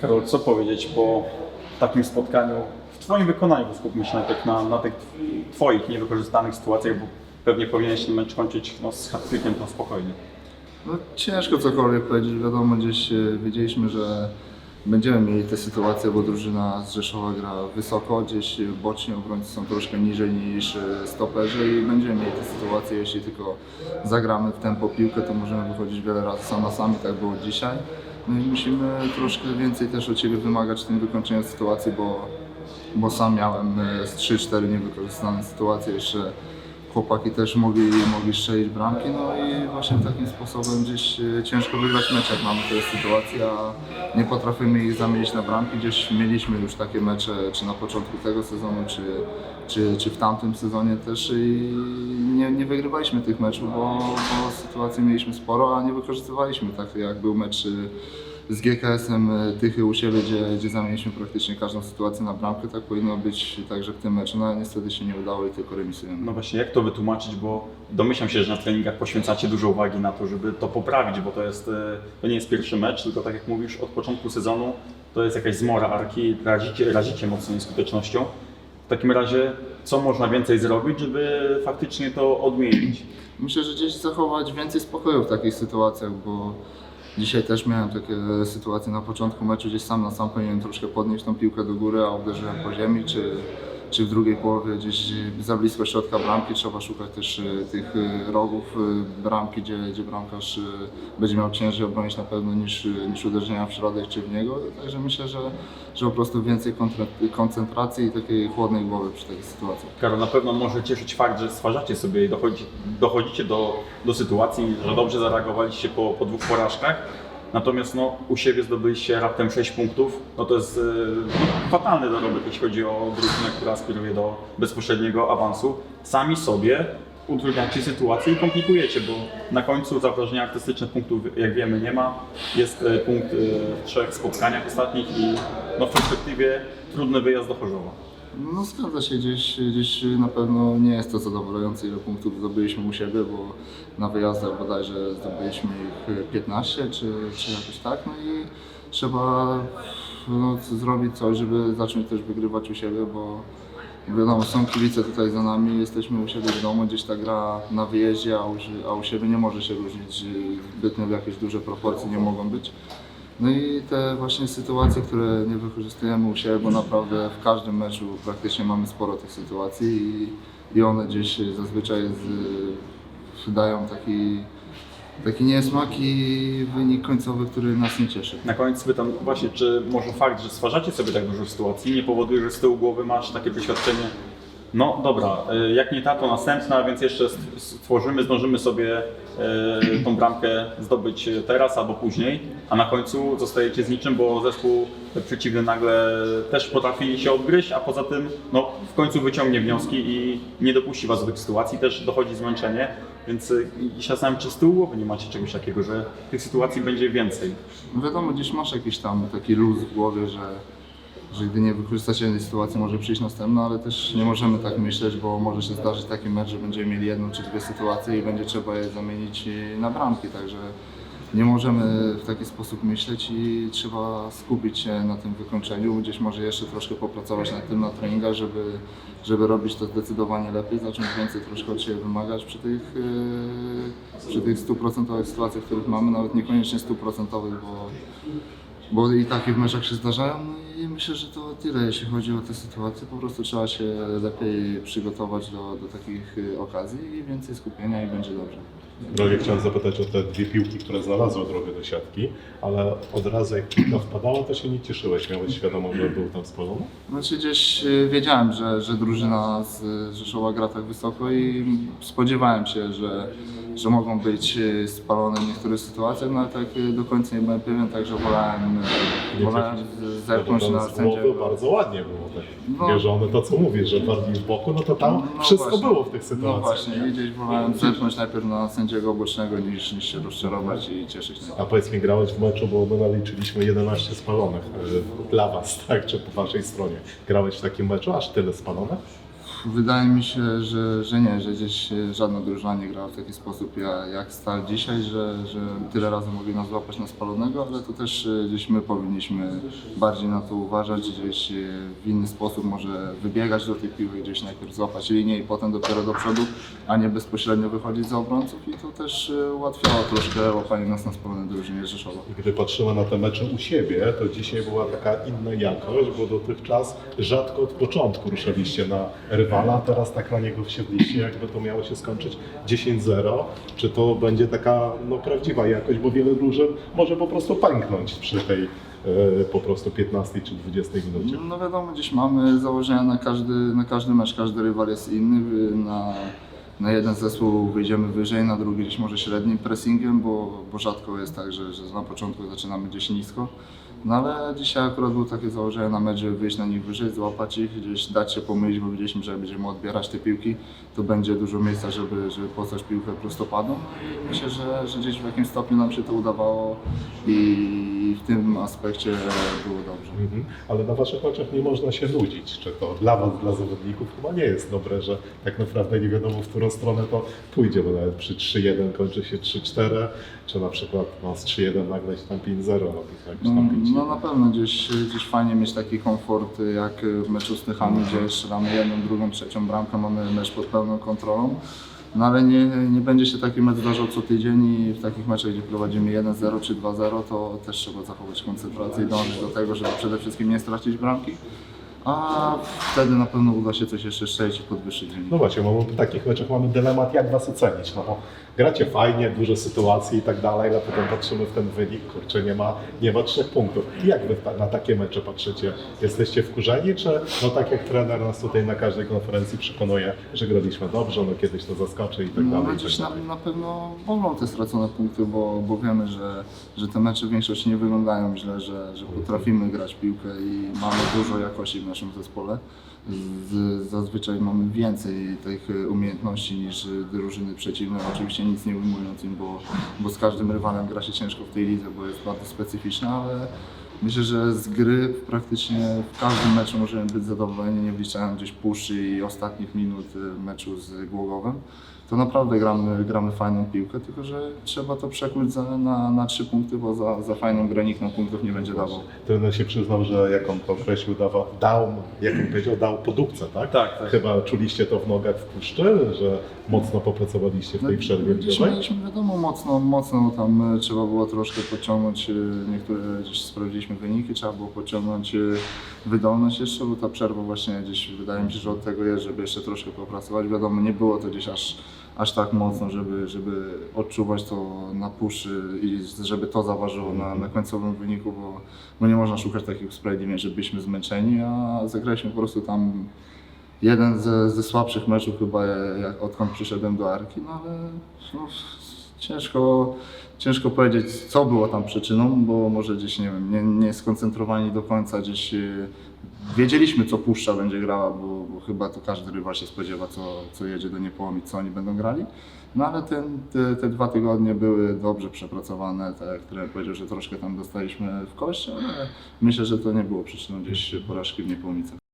Karol, co powiedzieć po takim spotkaniu w Twoim wykonaniu, bo skupmy się najpierw na, na tych Twoich niewykorzystanych sytuacjach, bo pewnie powinieneś ten mecz kończyć no, z hat no spokojnie. No, ciężko cokolwiek powiedzieć. Wiadomo, gdzieś e, wiedzieliśmy, że będziemy mieli te sytuacje, bo drużyna z Rzeszowa gra wysoko, gdzieś bocznie obrońcy są troszkę niżej niż e, stoperzy i będziemy mieli te sytuacje, jeśli tylko zagramy w tempo piłkę, to możemy wychodzić wiele razy sam na sam i tak było dzisiaj. No i musimy troszkę więcej też od siebie wymagać w tym wykończeniu sytuacji, bo, bo sam miałem e, z 3-4 niewykorzystane sytuacje. Jeszcze chłopaki też mogli, mogli strzelić bramki, no i właśnie takim sposobem gdzieś e, ciężko wygrać mecz, jak mamy te sytuacje, a nie potrafimy ich zamienić na bramki. Gdzieś mieliśmy już takie mecze, czy na początku tego sezonu, czy, czy, czy w tamtym sezonie też i nie, nie wygrywaliśmy tych meczów, bo, bo sytuacji mieliśmy sporo, a nie wykorzystywaliśmy tak jak był mecz e, z GKS-em e, Tychy u siebie, gdzie, gdzie zamieniliśmy praktycznie każdą sytuację na bramkę, tak powinno być także w tym meczu, no ale niestety się nie udało i tylko remisujemy. No właśnie, jak to wytłumaczyć, bo domyślam się, że na treningach poświęcacie dużo uwagi na to, żeby to poprawić, bo to jest, e, to nie jest pierwszy mecz, tylko tak jak mówisz, od początku sezonu to jest jakaś zmora arki, razicie, razicie mocno nieskutecznością. W takim razie, co można więcej zrobić, żeby faktycznie to odmienić? Myślę, że gdzieś zachować więcej spokoju w takich sytuacjach, bo dzisiaj też miałem takie sytuacje na początku meczu, gdzieś sam na sam powinienem troszkę podnieść tą piłkę do góry, a uderzyłem po ziemi, czy, czy w drugiej połowie gdzieś za blisko środka bramki. Trzeba szukać też e, tych e, rogów e, bramki, gdzie, gdzie bramkarz będzie miał ciężej obronić na pewno niż, niż uderzenia w środek czy w niego. Także myślę, że, że po prostu więcej koncentracji i takiej chłodnej głowy przy takich sytuacjach. Karol, na pewno może cieszyć fakt, że stwarzacie sobie i dochodzi, dochodzicie do, do sytuacji, że dobrze zareagowaliście po, po dwóch porażkach. Natomiast no, u siebie zdobyliście raptem 6 punktów. No to jest e, fatalny dorobek, jeśli chodzi o drużynę, która aspiruje do bezpośredniego awansu. Sami sobie utrudniacie sytuację i komplikujecie, bo na końcu zagrożenia artystycznych punktów, jak wiemy, nie ma. Jest e, punkt e, w trzech spotkaniach ostatnich i no, w perspektywie trudny wyjazd do Chorzowa. No zgadza się, gdzieś, gdzieś na pewno nie jest to zadowalające ile punktów zdobyliśmy u siebie, bo na wyjazdach bodajże zdobyliśmy ich 15 czy, czy jakoś tak, no i trzeba no, zrobić coś, żeby zacząć też wygrywać u siebie, bo wiadomo, są kibice tutaj za nami, jesteśmy u siebie w domu, gdzieś ta gra na wyjeździe, a u, a u siebie nie może się różnić zbytnio jakieś duże proporcje nie mogą być. No i te właśnie sytuacje, które nie wykorzystujemy u siebie, bo naprawdę w każdym meczu praktycznie mamy sporo tych sytuacji i, i one gdzieś zazwyczaj z, dają taki, taki niesmak i wynik końcowy, który nas nie cieszy. Na koniec pytam właśnie, czy może fakt, że stwarzacie sobie tak dużo sytuacji nie powoduje, że z tyłu głowy masz takie przeświadczenie, no dobra, y, jak nie ta, to następna, więc jeszcze st- stworzymy, zdążymy sobie y, tą bramkę zdobyć teraz albo później, a na końcu zostajecie z niczym, bo zespół przeciwny nagle też potrafi się odgryźć, a poza tym no, w końcu wyciągnie wnioski i nie dopuści was do tych sytuacji, też dochodzi zmęczenie, więc y, i się zastanawiam, czy z tyłu głowy nie macie czegoś takiego, że tych sytuacji będzie więcej. No wiadomo, gdzieś masz jakiś tam taki luz w głowie, że, że gdy nie wykorzystacie jednej sytuacji, może przyjść następna, ale też nie możemy tak myśleć, bo może się zdarzyć taki mecz, że będziemy mieli jedną czy dwie sytuacje i będzie trzeba je zamienić e, na bramki, także nie możemy w taki sposób myśleć i trzeba skupić się na tym wykończeniu, gdzieś może jeszcze troszkę popracować nad tym na treningach, żeby, żeby robić to zdecydowanie lepiej, zacząć więcej troszkę od siebie wymagać przy tych, e, przy tych stuprocentowych sytuacjach, których mamy, nawet niekoniecznie stuprocentowych, bo bo i takie w meczach się zdarzają no i myślę, że to tyle jeśli chodzi o te sytuacje. Po prostu trzeba się lepiej przygotować do, do takich y, okazji i więcej skupienia i będzie dobrze. Drogie chciałem zapytać o te dwie piłki, które znalazły drogę do siatki, ale od razu jak piłka wpadała, to się nie cieszyłeś. Miałeś świadomość, że był tam spalony? Znaczy gdzieś y, wiedziałem, że, że drużyna z Rzeszowa gra tak wysoko i spodziewałem się, że, że mogą być y, spalone w niektórych sytuacjach, no ale tak y, do końca nie byłem pewien, także wolałem, y, wolałem zerknąć na sędziego. bardzo ładnie było tak No. mierzone. To co mówisz, że bardziej w boku, no to tam No wszystko właśnie. było w tych No sytuacjach. właśnie, i gdzieś wolałem zerknąć najpierw na sędziego bocznego niż, niż się rozczarować i cieszyć A powiedz mi, grałeś w meczu, bo my naliczyliśmy 11 spalonych e, dla Was, tak, czy po Waszej stronie. Grałeś w takim meczu, aż tyle spalonych? Wydaje mi się, że, że nie, że gdzieś żadna drużyna nie grała w taki sposób ja- jak Stal dzisiaj, że, że tyle razy mogli nas złapać na spalonego, ale to też e, gdzieś my powinniśmy bardziej na to uważać, gdzieś e, w inny sposób może wybiegać do tej piłki, gdzieś najpierw złapać linię i potem dopiero do przodu, a nie bezpośrednio wychodzić za obrońców i to też e, ułatwiało troszkę łapanie nas na spalonej drużynie Rzeszowa. Gdy patrzymy na te mecze u siebie, to dzisiaj była taka inna jakość, bo dotychczas rzadko od początku ruszaliście na rywala, teraz tak na niego wsiedliście, jakby to miało się skończyć 10-0. Czy to będzie taka no, prawdziwa jakość, bo wiele drużyn może po prostu pęknąć przy tej e, po prostu 15 czy 20 minucie. No wiadomo, gdzieś mamy założenia na każdy, na każdy mecz, każdy rywal jest inny. Na, na jeden zespół wyjdziemy wyżej, na drugi gdzieś może średnim pressingiem, bo, bo rzadko jest tak, że, że na początku zaczynamy gdzieś nisko. No ale dzisiaj akurat było takie założenie na mecz, żeby wyjść na nich wyżej, złapać ich, gdzieś dać się pomylić, bo wiedzieliśmy, że jak będziemy odbierać te piłki, to będzie dużo miejsca, żeby, żeby posłać piłkę prostopadną. Myślę, że, że gdzieś w jakimś stopniu nam się to udawało i w tym aspekcie było dobrze. Mhm. Ale na waszych oczach nie można się nudzić. Czy to dla was, dla zawodników chyba nie jest dobre, że tak naprawdę nie wiadomo w którą stronę to pójdzie, bo nawet przy 3-1 kończy się 3-4, czy na przykład no, z 3-1 nagle się tam 5-0 robi, tak? Czy tam 5 No na pewno gdzieś, gdzieś fajnie mieć taki komfort jak w meczu z Tychami, gdzie strzelamy jedną, drugą, trzecią bramkę, mamy mecz pod pełną kontrolą. No ale nie, nie będzie się taki mecz zdarzał co tydzień i w takich meczach, gdzie prowadzimy 1-0 czy 2-0, to też trzeba zachować koncentrację i dążyć do tego, żeby przede wszystkim nie stracić bramki. A wtedy na pewno uda się coś jeszcze strzelić i podwyższyć. No właśnie, bo w takich meczach mamy dylemat, jak was ocenić. No bo gracie fajnie, dużo sytuacji i tak dalej, ale potem patrzymy w ten wynik, kurczę, nie ma, nie ma trzech punktów. Jak wy na takie mecze patrzycie? Jesteście wkurzeni, czy no tak jak trener nas tutaj na każdej konferencji przekonuje, że graliśmy dobrze, no kiedyś to zaskoczy i tak No, dalej. no i gdzieś tak na, na pewno bolą te stracone punkty, bo, bo wiemy, że, że te mecze w większości nie wyglądają źle, że, że potrafimy grać w piłkę i mamy dużo jakości w naszym zespole. Z, zazwyczaj mamy więcej tych umiejętności niż drużyny przeciwne, oczywiście nic nie ujmując im, bo, bo z każdym rywalem gra się ciężko w tej lidze, bo jest bardzo specyficzna, ale myślę, że z gry praktycznie w każdym meczu możemy być zadowoleni, nie wliczając gdzieś puszy i ostatnich minut y, meczu z Głogowem. To naprawdę gramy, gramy fajną piłkę, tylko że trzeba to przekuć za, na, na trzy punkty, bo za, za fajną grę nikt nam punktów nie będzie dawał. Trener się przyznał, że jak on to określił, dawał, dał, jak on powiedział, dał podupce, tak? Tak, tak. Chyba czuliście to w nogach w puszczy, że mocno popracowaliście w tej przerwie ligowej? mieliśmy wiadomo mocno, mocno tam e, trzeba było troszkę podciągnąć, e, niektóre gdzieś sprawdziliśmy wyniki, trzeba było podciągnąć e, wydolność jeszcze, bo ta przerwa właśnie gdzieś wydaje mi się, że od tego jest, żeby jeszcze troszkę popracować. Wiadomo, nie było to gdzieś aż, aż tak mocno, żeby, żeby odczuwać to na puszy i żeby to zaważyło na, na końcowym wyniku, bo, bo nie można szukać takich usprawiedliwień, że byliśmy zmęczeni, a zagraliśmy po prostu tam jeden ze, ze słabszych meczów chyba jak, odkąd przyszedłem do Arki, no ale no, ciężko, ciężko powiedzieć co było tam przyczyną, bo może gdzieś nie wiem, nie, nie skoncentrowani do końca gdzieś e, wiedzieliśmy co Puszcza będzie grała, bo, bo chyba to każdy rywal się spodziewa co, co jedzie do Niepołomic, co oni będą grali. No ale ten, te, te dwa tygodnie były dobrze przepracowane, tak jak powiedział, że troszkę tam dostaliśmy w kość, ale myślę, że to nie było przyczyną gdzieś porażki w Niepołomicach.